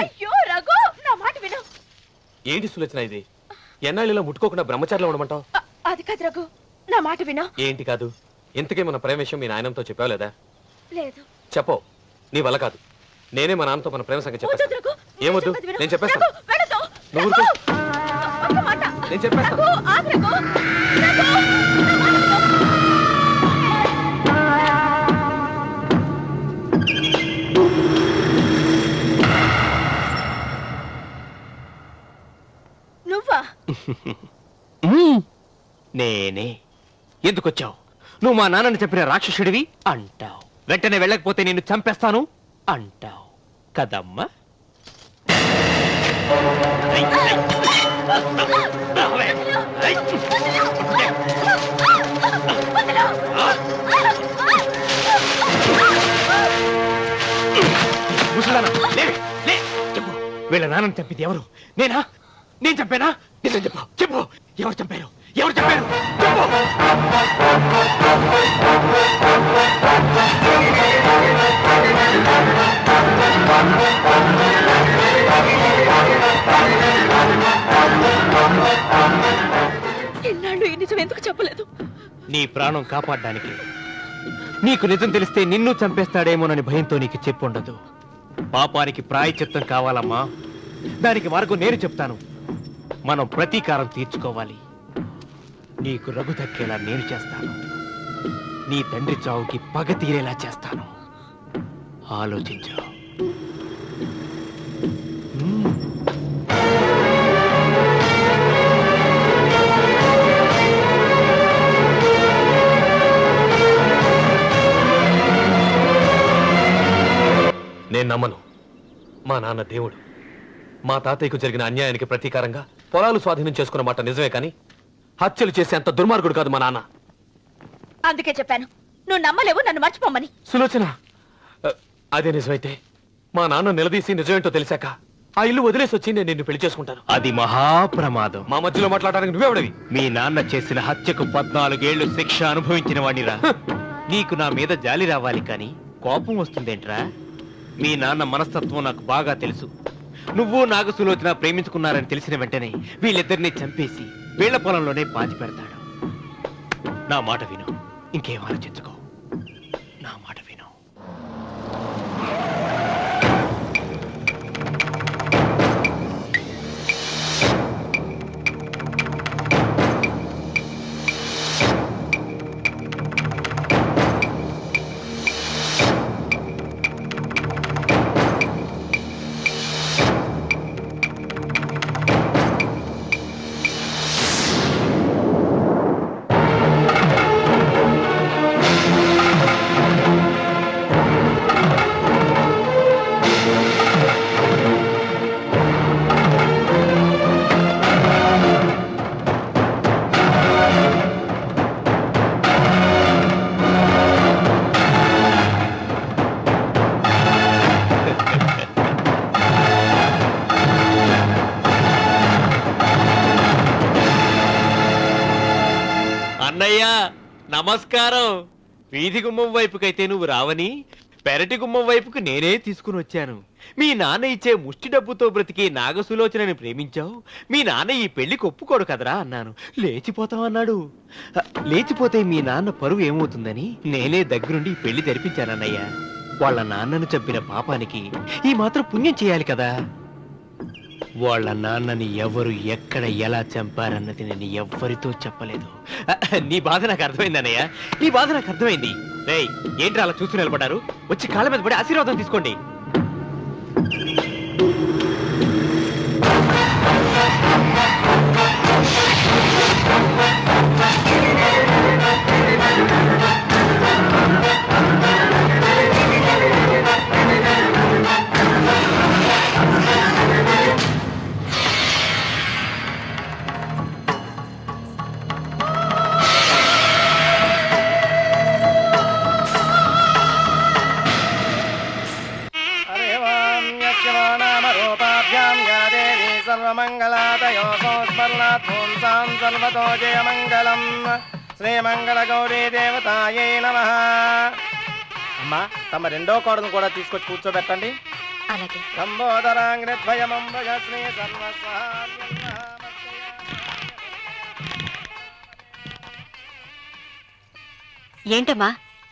అయ్యో రఘు నా మాట విను. ఏంటి సులోచన ఇది? ఎన్నాళ్ళలో ముట్టుకోకుండా బ్రహ్మచారిలో ఉండమంటావు? అది కాదు రఘు నా మాట విను. ఏంటి కాదు? ఇంతకీ మన ప్రేమ విషయం మీ నాయనంతో చెప్పావు లేదా? లేదు. చెప్పో. నీ వల్ల కాదు. నేనే మా నాన్నతో మన ప్రేమ సంగతి చెప్పేస్తాను. ఏమొద్దు. నేను చెప్పేస్తాను. నువ్వు నేను చెప్పేస్తాను. నువ్వా? నేనే. ఎందుకొచ్చావు? నువ్వు మా నాన్నని చెప్పిన రాక్షసుడివి? అంటావు. వెంటనే వెళ్ళకపోతే నిన్ను చంపేస్తాను? అంటావు. కదమ్మా. ముసలానా, లే. చెప్పు. వీళ్ళ నాన్నని చంపింది ఎవరు? నేనా? నేను చంపానా? నిన్న చెప్పు. చెప్పు. ఎవరు చంపారు? ఎవరు చంపారు? చెప్పు. నీ ప్రాణం కాపాడడానికి. నీకు నిజం తెలిస్తే నిన్ను చంపేస్తాడేమోనని భయంతో నీకు చెప్పుండదు పాపానికి ప్రాయచిత్తం కావాలమ్మా. దానికి మార్గం నేను చెప్తాను. మనం ప్రతీకారం తీర్చుకోవాలి. నీకు రఘు దక్కేలా నేను చేస్తాను. నీ తండ్రి చావుకి పగ తీరేలా చేస్తాను. ఆలోచించావు నేను నమ్మను. మా నాన్న దేవుడు. మా తాతయ్యకు జరిగిన అన్యాయానికి ప్రతీకారంగా పొలాలు స్వాధీనం చేసుకున్న మాట నిజమే కానీ హత్యలు చేసే అంత దుర్మార్గుడు కాదు మా నాన్న. అందుకే చెప్పాను. నువ్వు నమ్మలేవు నన్ను మర్చిపోమని సులోచన అ, అదే నిజమైతే మా నాన్న నిలదీసి నిజమేంటో తెలిసాక ఆ ఇల్లు వదిలేసి వచ్చి నేను నిన్ను పెళ్ళి చేసుకుంటాను. అది మహాప్రమాదం. మా మధ్యలో మాట్లాడడానికి నువ్వెవడవి? మీ నాన్న చేసిన హత్యకు పద్నాలుగేళ్ళు శిక్ష అనుభవించిన వాణిరా నీకు నా మీద జాలి రావాలి కానీ కోపం వస్తుందేంట్రా? మీ నాన్న మనస్తత్వం నాకు బాగా తెలుసు. నువ్వు నాగసులోచన ప్రేమించుకున్నారని తెలిసిన వెంటనే వీళ్ళిద్దరిని చంపేసి వీళ్ళ పొలంలోనే పాతి పెడతాడు నా మాట విను. ఇంకేం ఆలోచించుకో. వీధి గుమ్మం వైపుకైతే నువ్వు రావని పెరటి గుమ్మం వైపుకు నేనే తీసుకుని వచ్చాను. మీ నాన్న ఇచ్చే ముష్టి డబ్బుతో బ్రతికి నాగసులోచనని ప్రేమించావు. మీ నాన్న ఈ పెళ్ళికి ఒప్పుకోడు కదరా అన్నాను. లేచిపోతాం అన్నాడు. లేచిపోతే మీ నాన్న పరువు ఏమవుతుందని నేనే దగ్గరుండి ఈ పెళ్ళి జరిపించానన్నయ్య. వాళ్ళ నాన్నను చంపిన పాపానికి ఈ మాత్రం పుణ్యం చేయాలి కదా. వాళ్ళ నాన్నని ఎవరు ఎక్కడ ఎలా చంపారన్నది నేను ఎవ్వరితో చెప్పలేదు. నీ బాధ నాకు అర్థమైంది అన్నయ్య. నీ బాధ నాకు అర్థమైంది. రేయ్ ఏంటి అలా చూస్తూ నిలబడ్డారు? వచ్చి కాళ్ళ మీద పడి ఆశీర్వాదం తీసుకోండి. సంస్మరణాత్ పుంసాం సర్వతో జయమంగళం శ్రీమంగళగౌరీ దేవతాయై నమ అమ్మా తమ రెండో కోడను కూడా తీసుకొచ్చి కూర్చోబెట్టండి. ఏంటమ్మా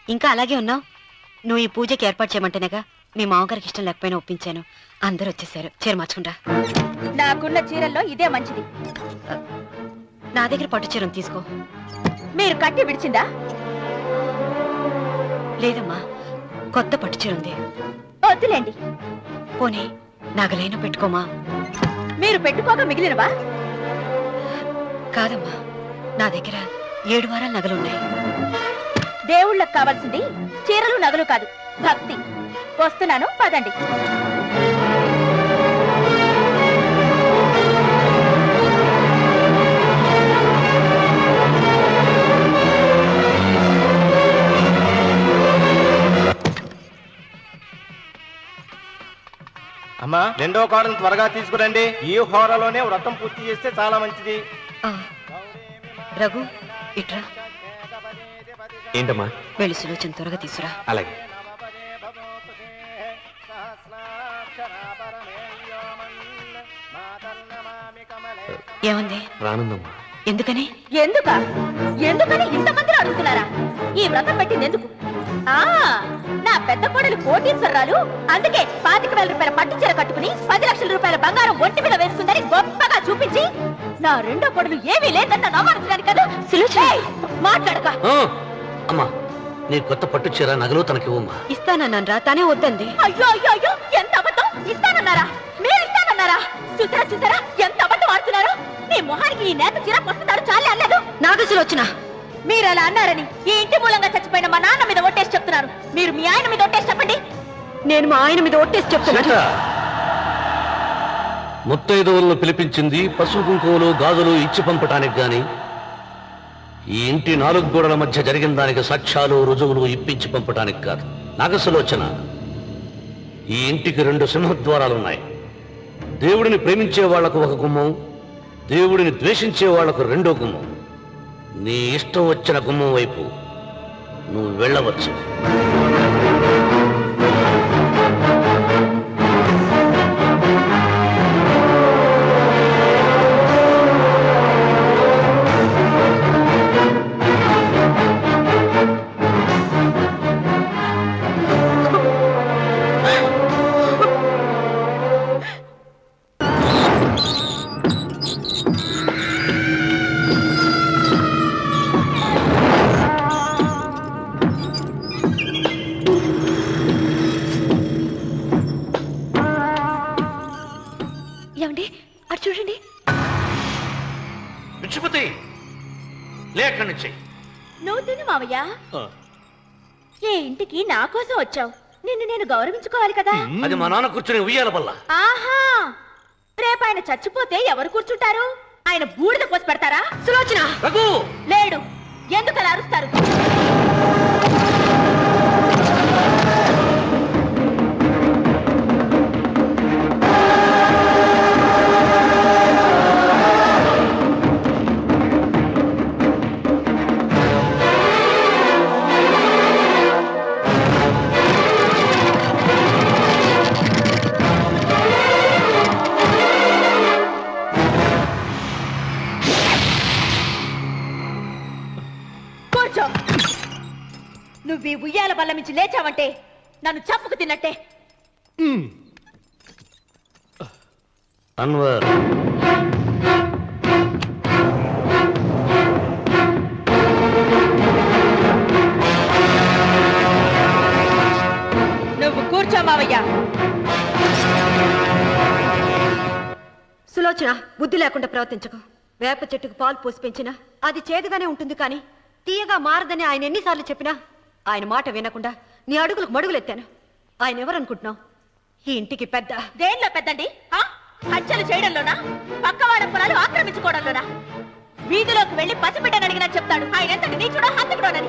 ఇంకా అలాగే ఉన్నావు? నువ్వు ఈ పూజకి ఏర్పాటు చేయమంటేనేగా? మీ మామగారికి ఇష్టం లేకపోయినా ఒప్పించాను. అందరూ వచ్చేసారు. చీర మార్చుకుంటా. నాకున్న చీరల్లో ఇదే మంచిది. నా దగ్గర పట్టు చీరను తీసుకో. మీరు కట్టి విడిచిందా? లేదమ్మా కొత్త పట్టు చీర ఉంది. వద్దులేండి. పోనీ నాగలైనా పెట్టుకోమా? మీరు పెట్టుకోక మిగిలినవా? కాదమ్మా నా దగ్గర ఏడు వారాల నగలున్నాయి దేవుళ్ళకి కావాల్సింది చీరలు నగలు కాదు భక్తి. వస్తున్నాను పదండి. అమ్మా రెండో కోడను త్వరగా తీసుకురండి. ఈ హోరలోనే వ్రతం పూర్తి చేస్తే చాలా మంచిది. రఘు ఇట్రా. ఏంటమ్మా? వెళ్ళి సులోచన త్వరగా తీసురా. అలాగే. ఏమంది? రానుందమ్మా. ఎందుకని? ఎందుక? ఎందుకని ఇంతమందిని అడుగుతున్నారా? ఈ వ్రతం పెట్టింది ఎందుకు? ఆ నా పెద్ద కోడలు కోటీశ్వరరాలు అందుకే పాతిక వేల రూపాయల పట్టు చీర కట్టుకుని పది లక్షల రూపాయల బంగారం ఒంటి మీద వేసుకుందని గొప్పగా చూపించి నా రెండో కోడలు ఏమీ లేదని నన్ను అవమానించడానికి కదా మాట్లాడక. అమ్మా నీ కొత్త పట్టు చీర నగలు తనకి ఇవ్వమ్మా ఇస్తానన్నాను రా తానే వద్దంది. అయ్యో అయ్యో అయ్యో ఎంత అబద్ధం? ఇస్తానన్నారా? ఇస్తానన్నారా చూసారా చూసారా ఎంత అబద్ధం ఆడుతున్నారు? నీ మొహానికి ఈ నేత చీర వస్తున్నాడు చాలే అనలేదు. నాగ సులోచన మీరు అలా అన్నారని ఈ ఇంటి మూలంగా చచ్చిపోయిన మా నాన్న మీద ఒట్టేసి చెప్తున్నారు. మీరు మీ ఆయన మీద ఒట్టేసి చెప్పండి. నేను మా ఆయన మీద ఒట్టేసి చెప్తున్నాను సీత ముత్తైదవులను పిలిపించింది పసుపు కుంకుమలు గాజులు ఇచ్చి పంపటానికి గాని ఈ ఇంటి నాలుగు గోడల మధ్య జరిగిన దానికి సాక్ష్యాలు రుజువులు ఇప్పించి పంపటానికి కాదు. నాగసులోచన ఈ ఇంటికి రెండు సింహద్వారాలున్నాయి. దేవుడిని ప్రేమించే వాళ్ళకు ఒక గుమ్మం దేవుడిని ద్వేషించే వాళ్ళకు రెండో గుమ్మం. నీ ఇష్టం వచ్చిన గుమ్మం వైపు నువ్వు వెళ్ళవచ్చు. లే అక్కడి నుంచి నువ్వు తిను మావయ్య. ఏ ఇంటికి నా కోసం వచ్చావు? నిన్ను నేను గౌరవించుకోవాలి కదా? అది మా నాన్న కూర్చుని ఉయ్యాల వల్ల ఆహా! రేపు ఆయన చచ్చిపోతే ఎవరు కూర్చుంటారు? ఆయన బూడిద పోసి పెడతారా? సులోచన! లేడు. ఎందుకు అలా అరుస్తారు? నన్ను చంపుకు తిన్నట్టే. అన్వర్. నువ్వు కూర్చో మావయ్య. సులోచన బుద్ధి లేకుండా ప్రవర్తించకు. వేప చెట్టుకు పాలు పోసి పెంచినా అది చేదుగానే ఉంటుంది కానీ తీయగా మారదని ఆయన ఎన్నిసార్లు చెప్పినా ఆయన మాట వినకుండా నీ అడుగులకు మడుగులెత్తాను. ఆయన ఎవరనుకుంటున్నావు? ఈ ఇంటికి పెద్ద. దేనిలో పెద్దండి? ఆ? హత్యలు చేయడంలోనా? పక్కవాడ పొలాలు ఆక్రమించుకోవడంలోనా? వీధిలోకి వెళ్ళి పసిబిడ్డని అడిగినా చెప్తాడు. ఆయన ఎంత నీచుడో హంతకుడోనని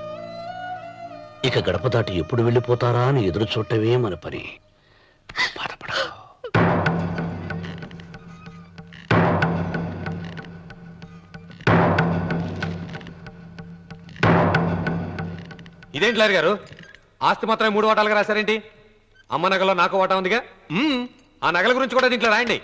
ఇక గడప దాటి ఎప్పుడు వెళ్ళిపోతారా అని ఎదురు చూడటమే మన పని. బాధపడ ఇదేంటి లారి గారు? ఆస్తి మాత్రమే మూడు వాటాలుగా రాశారేంటి? అమ్మ నగలో నాకు వాటా ఉందిగా? మ్మ్. ఆ నగల గురించి కూడా దీంట్లో రాయండి.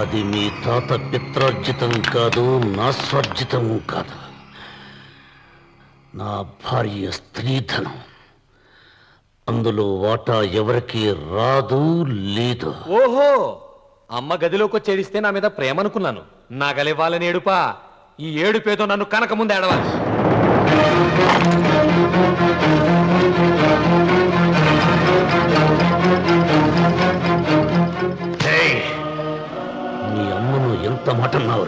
అది మీ తాత పిత్రార్జితం కాదు నా స్వర్జితం కాదు. నా భార్య స్త్రీధనం. అందులో వాటా ఎవరికి రాదు లేదు. ఓహో! అమ్మ గదిలోకి వచ్చి ఏడిస్తే నా మీద ప్రేమ అనుకున్నాను నగలివ్వాలని ఏడుపా. ఈ ఏడుపేదో నన్ను కనక ముందు ఏడవాలి. टमाटर ना हो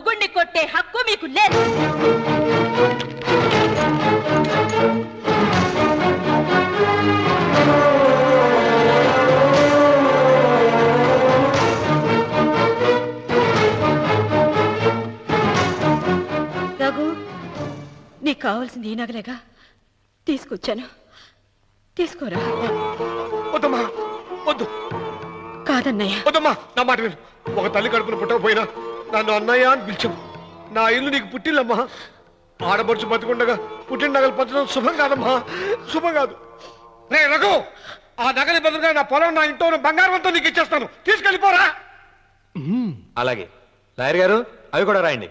మొగుణ్ణి కొట్టే హక్కు మీకు లేదు. రఘు నీకు కావాల్సింది ఈ నగలేగా? తీసుకొచ్చాను. తీసుకోరా? వద్దమ్మా వద్దు. కాదన్నయ్య. వద్దమ్మా నా మాట విను. ఒక తల్లి కడుపున పుట్టకపోయినా నన్ను అన్నయ్య అని పిలిచావు. నా ఇల్లు నీకు పుట్టిల్లమ్మా. ఆడపడుచు బతుకుండగా పుట్టిన నగలు పంచడం శుభం కాదమ్మా. శుభం కాదు. రే రఘు ఆ నగలి బదులుగా నా పొలం నా ఇంట్లో ఉన్న బంగారం అంతా నీకు ఇచ్చేస్తాను. తీసుకెళ్ళిపోరా. అలాగే. లాయర్ గారు అవి కూడా రాయండి.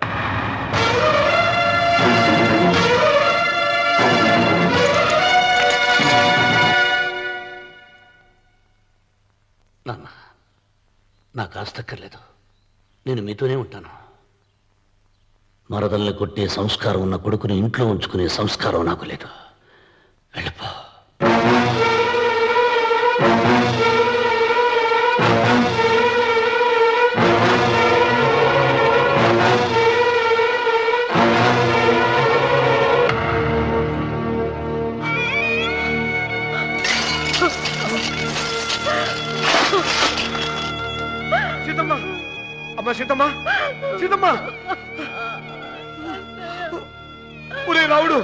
నాన్న నాకు ఆస్తక్కర్లేదు నేను మీతోనే ఉంటాను. మరదల్ని కొట్టే సంస్కారం ఉన్న కొడుకుని ఇంట్లో ఉంచుకునే సంస్కారం నాకు లేదు. వెళ్ళిపో. సీతమ్మ సీతమ్మ సీతమ్మ. ఒరే రావుడు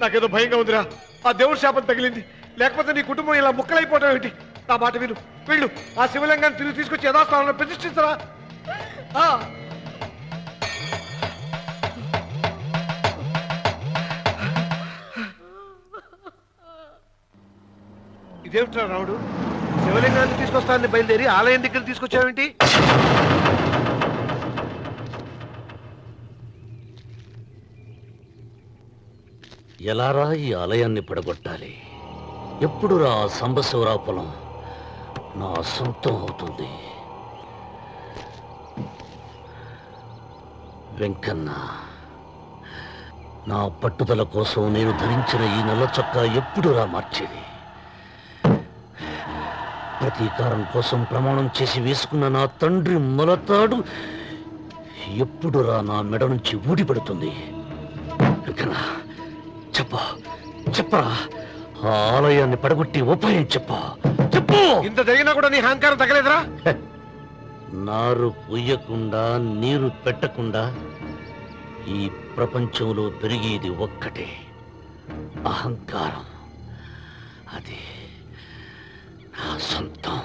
నాకేదో భయంగా ఉందిరా. ఆ దేవుడి శాపం తగిలింది. లేకపోతే నీ కుటుంబం ఇలా ముక్కలైపోవటం ఏంటి నా మాట విను. వీళ్ళు. ఆ శివలింగాన్ని తిరిగి తీసుకొచ్చి యథాస్థానంలో ప్రతిష్ఠించరా ఆ. ఇదేమిట్రా రావుడు? శివలింగాన్ని తీసుకొస్తానని బయలుదేరి ఆలయం దగ్గర తీసుకొచ్చావేంటి? ఎలారా ఈ ఆలయాన్ని పడగొట్టాలి? ఎప్పుడు రా సంబశివరా పొలం? నా సొంతం అవుతుంది. వెంకన్న నా పట్టుదల కోసం నేను ధరించిన ఈ నల్ల చొక్కా ఎప్పుడు రా మార్చేది? ప్రతీకారం కోసం ప్రమాణం చేసి వేసుకున్న నా తండ్రి మొలతాడు. ఎప్పుడురా నా మెడ నుంచి ఊడిపడుతుంది చెప్ప చెప్పరా? ఆ ఆలయాన్ని పడగొట్టి ఉపాయం చెప్ప. చెప్పు! ఇంత జరిగినా కూడా నీ అహంకారం తగ్గలేదురా? నారు పొయ్యకుండా నీరు పెట్టకుండా ఈ ప్రపంచంలో పెరిగేది ఒక్కటే. అహంకారం. అది నా సొంతం